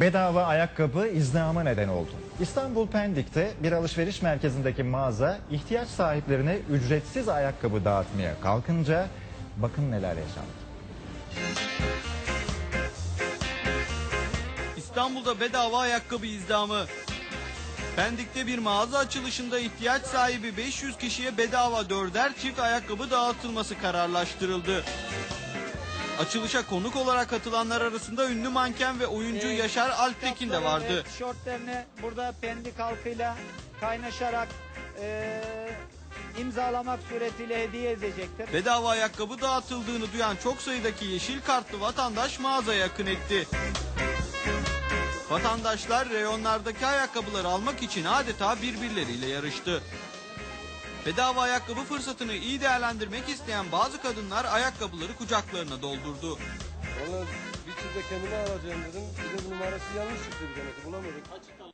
Bedava ayakkabı izdihama neden oldu. İstanbul Pendik'te bir alışveriş merkezindeki mağaza ihtiyaç sahiplerine ücretsiz ayakkabı dağıtmaya kalkınca bakın neler yaşandı. İstanbul'da bedava ayakkabı izdamı. Pendik'te bir mağaza açılışında ihtiyaç sahibi 500 kişiye bedava dörder çift ayakkabı dağıtılması kararlaştırıldı. Açılışa konuk olarak katılanlar arasında ünlü manken ve oyuncu Ee, Yaşar Alptekin de vardı. Tişörtlerini burada pendik halkıyla kaynaşarak e, imzalamak suretiyle hediye edecektir. Bedava ayakkabı dağıtıldığını duyan çok sayıdaki yeşil kartlı vatandaş mağazaya akın etti. Vatandaşlar reyonlardaki ayakkabıları almak için adeta birbirleriyle yarıştı. Bedava ayakkabı fırsatını iyi değerlendirmek isteyen bazı kadınlar ayakkabıları kucaklarına doldurdu. Valla bir çift de kendime alacağım dedim. Bir de numarası yanlış çıktı bir tanesi bulamadık.